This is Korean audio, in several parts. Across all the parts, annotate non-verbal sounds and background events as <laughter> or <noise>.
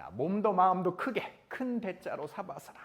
자, 몸도 마음도 크게 큰 배자로 사바사나.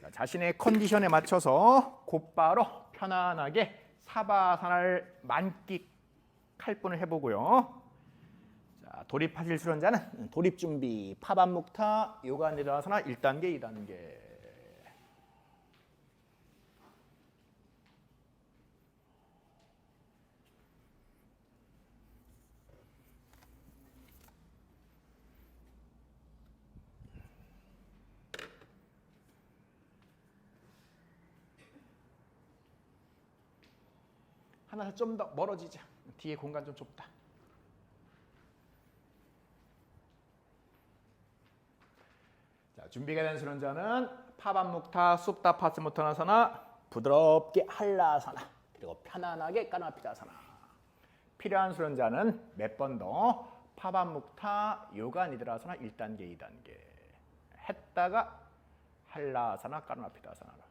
자, 자신의 컨디션에 맞춰서 곧바로 편안하게 사바산을 만끽 할 분을 해보고요. 자, 돌입하실 수련자는 돌입 준비, 파반묵타, 요가 니라사나 1단계, 2단계. 하나 좀 더 멀어지자. 뒤에 공간 좀 좁다. 자, 준비가 된 수련자는 파반묵타, 숲다 파스모타나사나, 부드럽게 한라사나, 그리고 편안하게 까나피다사나. 필요한 수련자는 몇 번 더 파반묵타, 요가 니드라사나 1단계, 2단계 했다가 한라사나, 까나피다사나로.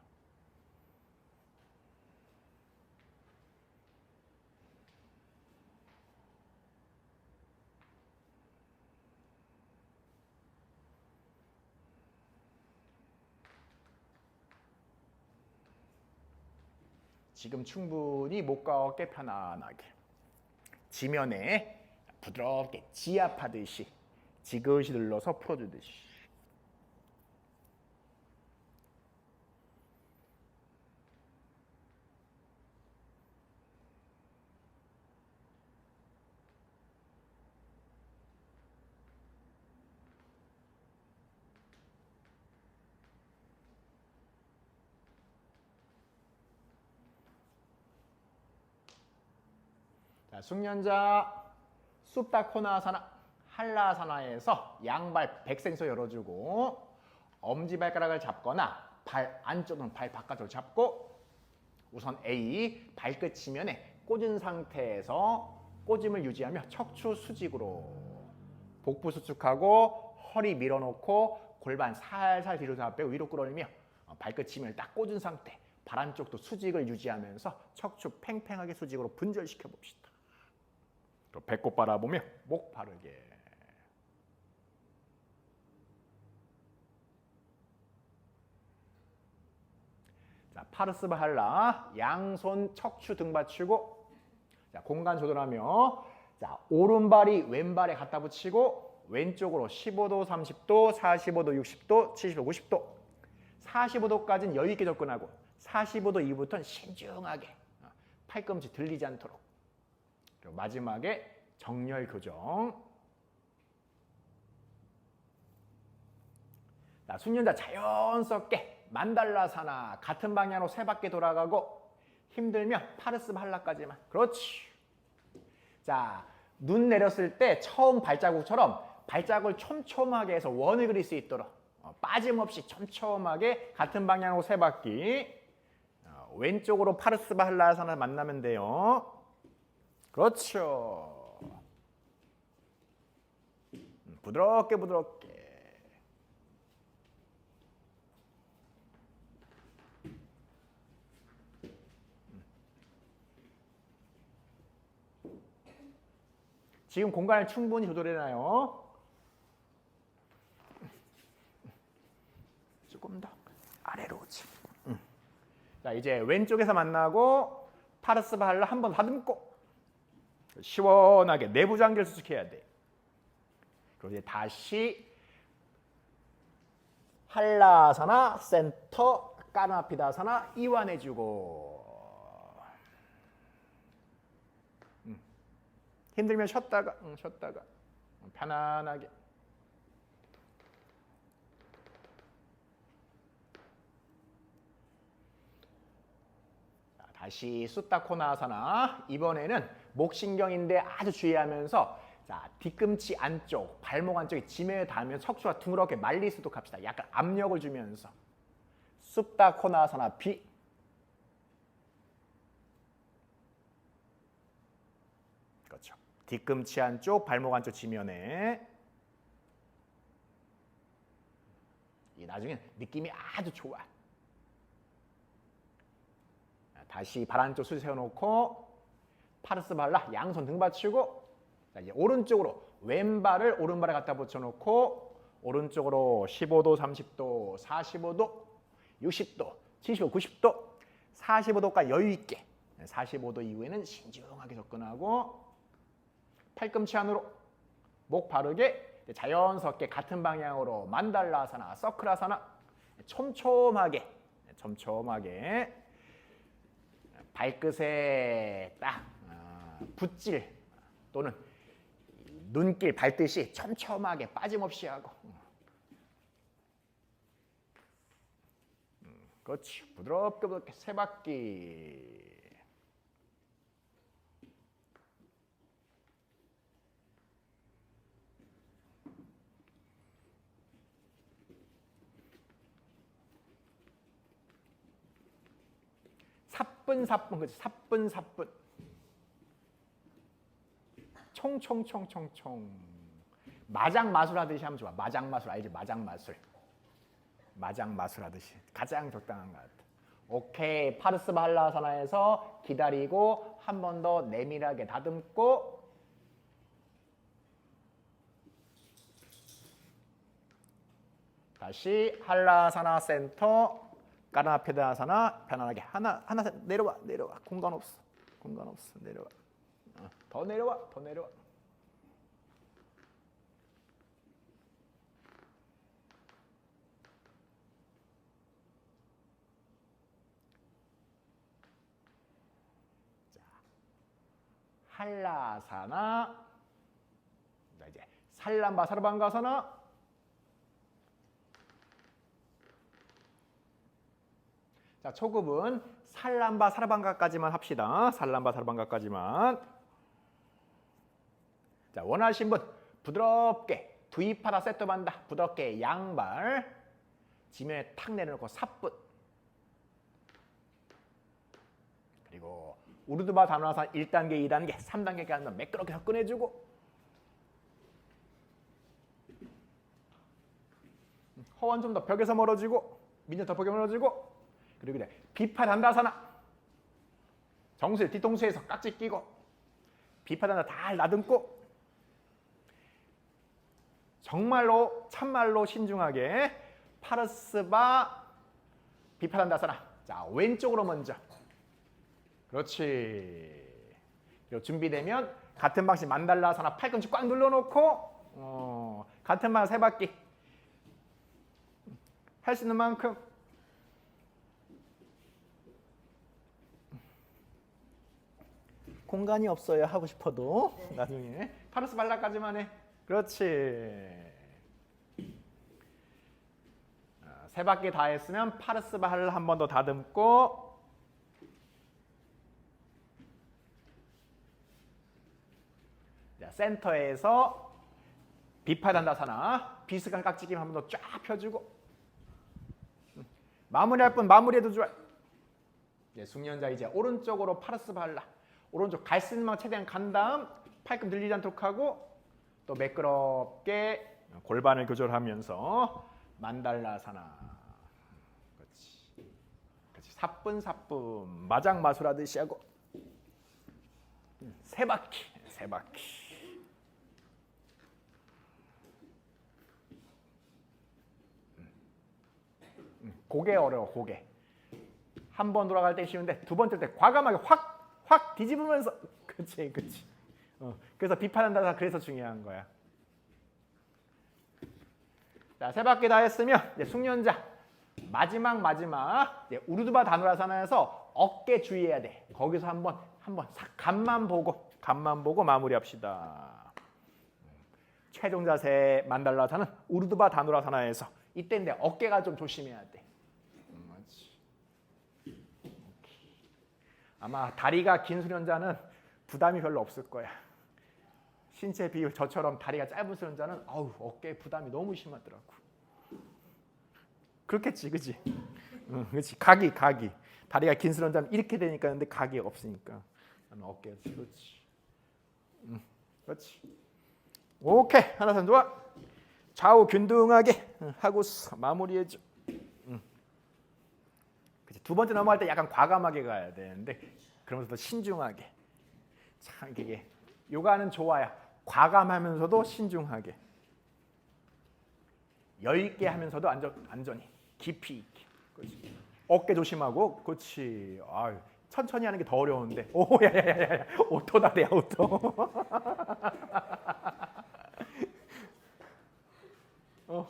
지금 충분히 목과 어깨 편안하게. 지면에 부드럽게 지압하듯이 지그시 눌러서 풀어주듯이 자, 숙련자 숲다코나사나 한라사나에서 양발 백생소 열어주고 엄지발가락을 잡거나 발 안쪽은 발 바깥으로 잡고 우선 A 발끝 지면에 꽂은 상태에서 꽂음을 유지하며 척추 수직으로 복부 수축하고 허리 밀어놓고 골반 살살 뒤로 다 빼고 위로 끌어올리며 어, 발끝 지면을 딱 꽂은 상태 발 안쪽도 수직을 유지하면서 척추 팽팽하게 수직으로 분절시켜 봅시다. 또 배꼽 바라보며 목 바르게. 자, 파르스 바 할라 양손 척추 등 받치고 자, 공간 조절하며 자, 오른발이 왼발에 갖다 붙이고 왼쪽으로 15도, 30도, 45도, 60도, 70도, 50도 45도까지는 여유 있게 접근하고 45도 이후부터는 신중하게 어, 팔꿈치 들리지 않도록 그리고 마지막에 정렬 교정. 자, 숙련자 자연스럽게 만달라사나 같은 방향으로 세 바퀴 돌아가고 힘들면 파르스 발라까지만. 그렇지. 자, 눈 내렸을 때 처음 발자국처럼 발자국을 촘촘하게 해서 원을 그릴 수 있도록 어, 빠짐없이 촘촘하게 같은 방향으로 세 바퀴 어, 왼쪽으로 파르스 발라사나 만나면 돼요. 그렇죠. 음, 부드럽게 부드럽게. 지금 공간을 충분히 조절해놔요. 조금 더 아래로 오지. 음. 자 이제 왼쪽에서 만나고 파르스 발라 한번 다듬고 시원하게 내부 장기를 수축해야 돼. 그리고 이제 다시 한라사나 센터 까나피다사나 이완해주고 음. 힘들면 쉬었다가 응, 쉬었다가 편안하게 자, 다시 수타코나사나 이번에는 목신경인데 아주 주의하면서 자 뒤꿈치 안쪽 발목 안쪽에 지면에 닿으면 척추가 둥그렇게 말리수도 합시다 약간 압력을 주면서 숲다 코나사나 비 그렇죠 뒤꿈치 안쪽, 발목 안쪽 지면에. 이 나중엔 느낌이 아주 좋아. 자, 다시 발 안쪽 수지 세워놓고 파르스 발라 양손 등 받치고 자, 이제 오른쪽으로 왼발을 오른발에 갖다 붙여놓고 오른쪽으로 15도, 30도, 45도, 60도, 75, 90도, 45도까지 여유 있게 45도 이후에는 신중하게 접근하고 팔꿈치 안으로 목 바르게 자연스럽게 같은 방향으로 만달라사나, 서클아사나 촘촘하게 촘촘하게 발끝에 딱 아, 붓질 또는 눈길 밟듯이 촘촘하게 빠짐없이 하고. 음, 그렇지. 부드럽게 부드럽게 세 바퀴. 사뿐사뿐 그렇지. 사뿐사뿐 총총총총총. 마장 마술 하듯이 하면 좋아. 마장 마술 알지? 마장 마술. 마장 마술 하듯이. 가장 적당한 것 같아. 오케이. 파르스 발라사나에서 기다리고 한 번 더 내밀하게 다듬고. 다시 할라사나 센터 까르나페다사나 편안하게 하나 하나 내려와 내려와. 공간 없어. 공간 없어. 내려와. 어, 더 내려와 더 내려와. 자 한라사나. 자 이제 살람바 사르방가사나. 자 초급은 살람바 사르방가까지만 합시다. 살람바 사르방가까지만 자 원하신 분 부드럽게 두입하다 세트반다. 부드럽게 양발. 지면에 탁 내려놓고 사뿐 그리고 우르드바 단화산 1단계 2단계 3단계까지 하면 매끄럽게 접근해주고. 허원 좀 더 벽에서 멀어지고 민전 더 벽에 멀어지고. 그리고 이제 비파 단다사나. 정수리 뒤통수에서 깍지 끼고. 비파 단다 달 나듬고 정말로 참말로 신중하게 파르스바 비파단다사나 자 왼쪽으로 먼저. 그렇지. 그리고 준비되면 같은 방식 만달라사나 팔꿈치 꽉 눌러놓고 어, 같은 방식 세 바퀴. 할 수 있는 만큼. 공간이 없어요 하고 싶어도 나중에. 파르스 발라까지만 해. 그렇지 아, 세 바퀴 다 했으면 파르스 발라 한번 더 다듬고 자, 센터에서 비파단다사나. 비스간 깍지김 한 번 더 쫙 펴주고. 음, 마무리할 분 마무리해도 좋아요 네, 숙련자 이제 오른쪽으로 파르스 발라 오른쪽 갈수 있는 만큼 최대한 간 다음 팔꿈 들리지 않도록 하고 또 매끄럽게 골반을 조절하면서 만달라사나 사뿐사뿐 마장 마술하듯이 하고. 음, 세 바퀴 세 바퀴. 음, 고개 어려워 고개. 한 번 돌아갈 때 쉬운데 두 번째 때 과감하게 확 확 뒤집으면서. <laughs> 그치 그치. 어, 그래서 비판한다 그래서 중요한 거야. 자 세 바퀴 다 했으면 이제 숙련자 마지막 마지막 이제 우르드바 다누라사나에서 어깨 주의해야 돼 거기서 한번 한번 싹 간만 보고 간만 보고 마무리합시다 최종 자세 만달라사는 우르드바 다누라사나에서 이때인데 어깨가 좀 조심해야 돼 음. 아마 다리가 긴 수련자는 부담이 별로 없을 거야. 신체 비율 저처럼 다리가 짧은 수련자는 아우 어깨 부담이 너무 심하더라고. 그렇겠지, 그지? 응, 그렇지. 각이, 각이. 다리가 긴 수련자는 이렇게 되니까 근데 각이 없으니까 어깨 그렇지. 응. 그렇지. 오케이 하나 선 좋아. 좌우 균등하게 응, 하고서 마무리해줘. 응. 두 번째 넘어갈 때 약간 과감하게 가야 되는데 그러면서 더 신중하게. 참 이게 요가는 좋아요. 과감하면서도 신중하게. 여유 있게 하면서도 안전 안전히 깊이 있게. 그렇지. 어깨 조심하고 그렇지. 아유, 천천히 하는 게 더 어려운데. 오 <laughs> 야야야야. 오토다 돼 오토. <laughs> 어.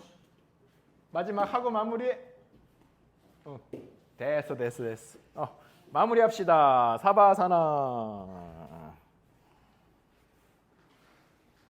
마지막 하고 마무리해. 어. 됐어 됐어 됐어. 어. 마무리합시다. 사바사나.